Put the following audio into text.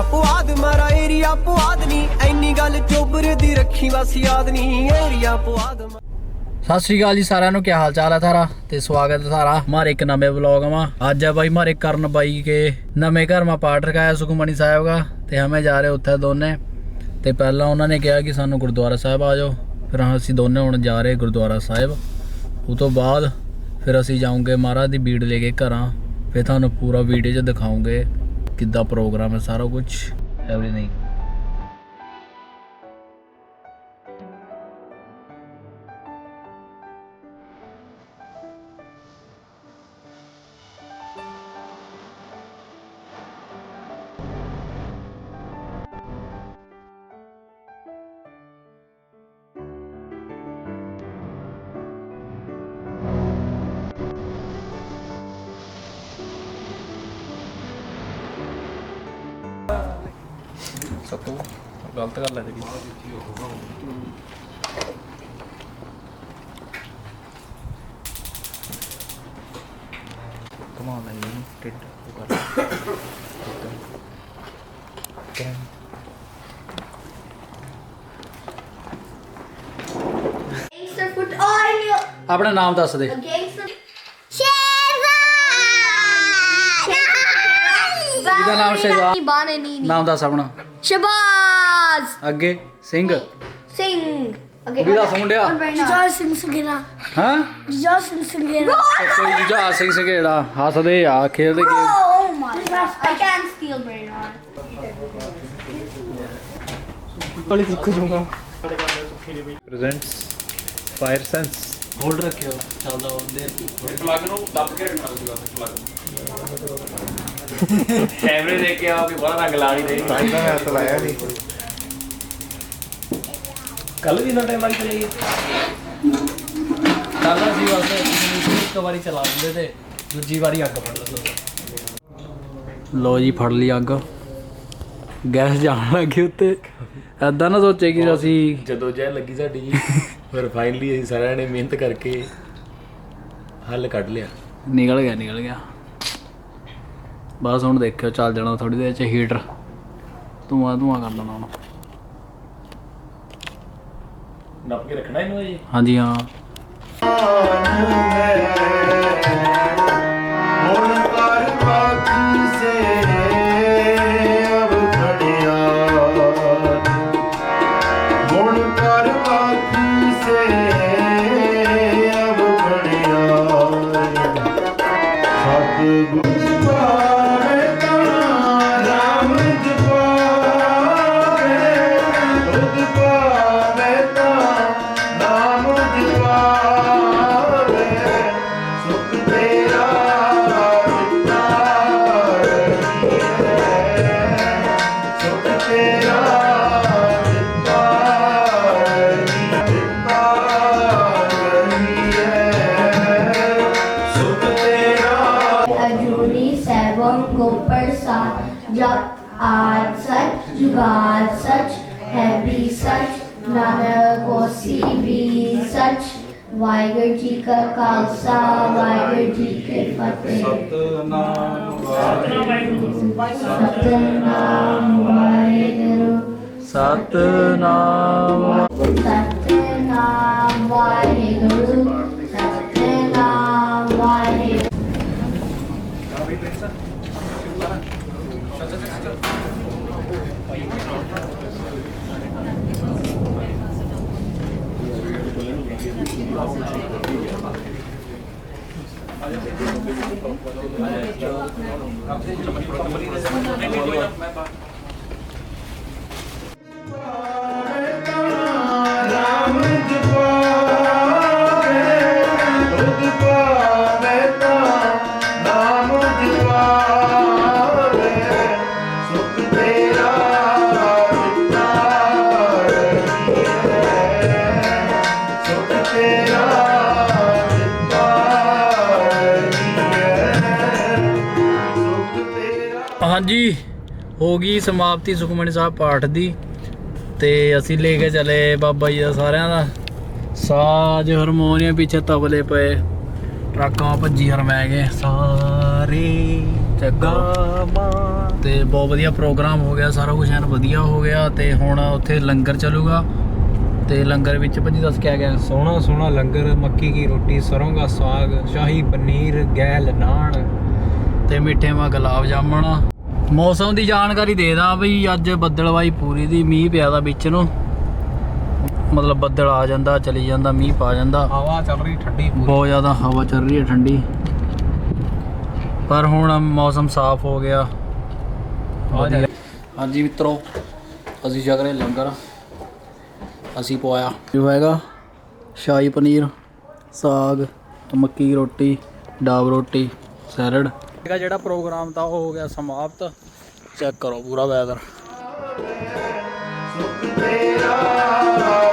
Area Puadh ਮਾਰਾ area Puadh ਨਹੀਂ ਐਨੀ ਗੱਲ ਚੋਬਰ ਦੀ ਰੱਖੀ ਬਸ ਯਾਦ ਨਹੀਂ ਏਰੀਆ ਪੁਆਧ ਸਤਿ ਸ਼੍ਰੀ ਅਕਾਲ ਜੀ ਸਾਰਿਆਂ ਨੂੰ ਕੀ ਹਾਲ ਚਾਲ ਹੈ ਥਾਰਾ ਤੇ ਸਵਾਗਤ ਹੈ ਥਾਰਾ ਹਮਾਰੇ ਇੱਕ ਨਵੇਂ ਵਲੌਗ ਮਾ। ਅੱਜ ਹੈ ਬਾਈ ਮਾਰੇ ਕਰਨ ਬਾਈ ਕੇ ਨਵੇਂ ਘਰ ਮਾ ਪਾਠ ਰਖਾਇਆ ਸੁਖਮਣੀ ਸਾਹਿਬ ਦਾ, ਤੇ ਹਮੇ ਜਾ ਰਹੇ ਉੱਥੇ ਦੋਨੇ। ਤੇ ਪਹਿਲਾਂ ਉਹਨਾਂ ਨੇ ਕਿਹਾ ਕਿ ਸਾਨੂੰ ਗੁਰਦੁਆਰਾ ਸਾਹਿਬ ਆ ਜਾਓ, ਫਿਰ ਅਸੀਂ ਦੋਨੇ ਹੁਣ ਜਾ ਰਹੇ ਗੁਰਦੁਆਰਾ ਸਾਹਿਬ। ਉਹ ਤੋਂ ਬਾਅਦ ਫਿਰ ਅਸੀਂ ਜਾਵਾਂਗੇ ਮਹਾਰਾਜ ਦੀ ਬੀੜ ਲੈ ਕੇ ਘਰਾਂ, ਫਿਰ ਤੁਹਾਨੂੰ ਪੂਰਾ ਵੀਡੀਓ 'ਚ ਦਿਖਾਉਂਗੇ। ਕਿੱਦਾਂ ਪ੍ਰੋਗਰਾਮ ਹੈ ਸਾਰਾ ਕੁਝ ਐਵਰੀਥਿੰਗ। ਸਭ ਤੋਂ ਗਲਤ ਗੱਲ ਹੈ ਜਿਹੜੀ ਕਮਾਲ ਹੈ ਇਹਨੂੰ ਟਿੱਡ ਉਹ ਕਰ Gangster foot. Oh, I knew. ਆਪਣਾ ਨਾਮ ਦੱਸ ਦੇ Gangster. Shazam! ਇਹਦਾ ਨਾਮ ਸ਼ਹਿਜ਼ਾਦ। ਨਾਮ ਦੱਸ ਆਪਣਾ Shabazz. ਅੱਗੇ ਸਿੰਘ. Okay. ਵੀ ਦੱਸ ਮੁੰਡਿਆ Jujhar Singh Sagira. ਹਾਂ Jujhar Singh Sagira. ਕੋਈ ਜੁਝਾਰ ਸਿੰਘ ਸਿੰਘੇੜਾ ਹੱਸਦੇ ਆ ਖੇਡਦੇ game Oh steal brain on. presents fire sense hold ਰੱਖਿਓ ਚੱਲਦਾ ਹੁੰਦੇ ਕੈਮਰੇ ਦੇਖ ਕੇ ਆ ਵੀ ਬੜਾ ਰੰਗ ਲਾ ਨਹੀਂ ਰਹੀ ਤਾਂ ਮੈਂ ਹੱਥ ਲਾਇਆ ਨਹੀਂ ਕੱਲ ਵੀ ਨਾ ਟਾਈਮ ਲੱਗ ਚਲੀ ਕੱਲ ਅਸੀਂ ਬਸ ਇੱਕ ਵਾਰੀ ਚਲਾ ਦਿੰਦੇ ਤੇ ਦੂਜੀ ਵਾਰੀ ਅੱਗ ਫੜ ਲੈਂਦੇ। ਲੋ ਜੀ ਫੜ ਲਈ ਅੱਗ। ਗੈਸ ਜਾਣ ਲੱਗੀ ਉੱਤੇ। ਐਦਾਂ ਨਾ ਸੋਚੇ ਕਿ ਅਸੀਂ ਜਦੋਂ ਜੈ ਲੱਗੀ ਸਾਡੀ ਜੀ। ਫਿਰ ਫਾਈਨਲੀ ਅਸੀਂ ਸਾਰਿਆਂ ਨੇ ਮਿਹਨਤ ਕਰਕੇ ਹੱਲ ਕੱਢ ਲਿਆ। ਨਿਕਲ ਗਿਆ ਨਿਕਲ ਗਿਆ। ਬਸ ਹੁਣ ਦੇਖਿਓ ਚੱਲ ਜਾਣਾ ਥੋੜੀ ਦੇਰ ਚ ਹੀਟਰ ਧੂਆਂ ਧੂਆਂ ਕਰ ਲੈਣਾ ਹੁਣ। ਨੱਪ ਕੇ ਰੱਖਣਾ ਇਹਨੂੰ ਜੀ ਹਾਂਜੀ ਹਾਂ। ਸਤ God, Yat are such, Yuga such, है भी सच नानक कोसी भी सच वाहिगुरु जी का खालसा वाहिगुरु जी की फतेह सतनाम वाहिगुरु सतनाम सतनाम Thank you. ਹਾਂਜੀ ਹੋ ਗਈ ਸਮਾਪਤੀ ਸੁਖਮਨੀ ਸਾਹਿਬ ਪਾਠ ਦੀ ਤੇ ਅਸੀਂ ਲੈ ਕੇ ਚਲੇ ਬਾਬਾ ਜੀ ਦਾ ਸਾਰਿਆਂ ਦਾ। ਸਾਜ ਹਾਰਮੋਨੀਅਮ ਪਿੱਛੇ ਤਬਲੇ ਪਏ ਟਰੱਕਾਂ ਭੱਜੀ ਹਰਮੈ ਗਏ ਸਾਰੇ ਜੱਗਾ ਮਾਂ। ਤੇ ਬਹੁਤ ਵਧੀਆ ਪ੍ਰੋਗਰਾਮ ਹੋ ਗਿਆ ਸਾਰਾ ਕੁਝ ਐਨ ਵਧੀਆ ਹੋ ਗਿਆ ਤੇ ਹੁਣ ਉੱਥੇ ਲੰਗਰ ਚੱਲੂਗਾ। ਤੇ ਲੰਗਰ ਵਿੱਚ ਭਾਜੀ ਦੱਸ ਕਿਆ ਗਿਆ ਸੋਹਣਾ ਸੋਹਣਾ ਲੰਗਰ ਮੱਕੀ ਕੀ ਰੋਟੀ ਸਰੋਂ ਦਾ ਸਾਗ ਸ਼ਾਹੀ ਪਨੀਰ ਗੈਲ ਨਾਨ। ਤੇ ਮਿੱਠੇ ਮਾ ਗੁਲਾਬ ਜਾਮਣ। ਮੌਸਮ ਦੀ ਜਾਣਕਾਰੀ ਦੇ ਦਾਂ ਬਈ ਅੱਜ ਬੱਦਲਵਾਈ ਪੂਰੀ ਦੀ ਮੀਂਹ ਪਿਆ ਦਾ ਵਿੱਚ ਨੂੰ। ਮਤਲਬ ਬੱਦਲ ਆ ਜਾਂਦਾ ਚਲੀ ਜਾਂਦਾ ਮੀਂਹ ਪਾ ਜਾਂਦਾ। ਹਵਾ ਚੱਲ ਰਹੀ ਠੰਡੀ ਪੂਰੀ। ਬਹੁਤ ਜ਼ਿਆਦਾ ਹਵਾ ਚੱਲ ਰਹੀ ਹੈ ਠੰਡੀ। ਪਰ ਹੁਣ ਮੌਸਮ ਸਾਫ਼ ਹੋ ਗਿਆ। ਹਾਂਜੀ ਮਿੱਤਰੋ ਅਸੀਂ ਛਕ ਰਹੇ ਲੰਗਰ। ਅਸੀਂ ਪਵਾਇਆ। ਜੋ ਹੈਗਾ ਸ਼ਾਹੀ ਪਨੀਰ ਸਾਗ ਮੱਕੀ ਰੋਟੀ ਡਾਬ ਰੋਟੀ ਸੈਲਡ। ਹੈਗਾ ਜਿਹੜਾ ਪ੍ਰੋਗਰਾਮ ਤਾਂ ਉਹ ਹੋ ਗਿਆ ਸਮਾਪਤ। ਚੈੱਕ ਕਰੋ ਪੂਰਾ ਵੈਦਰ। ਸੁਖ ਤੇਰਾ।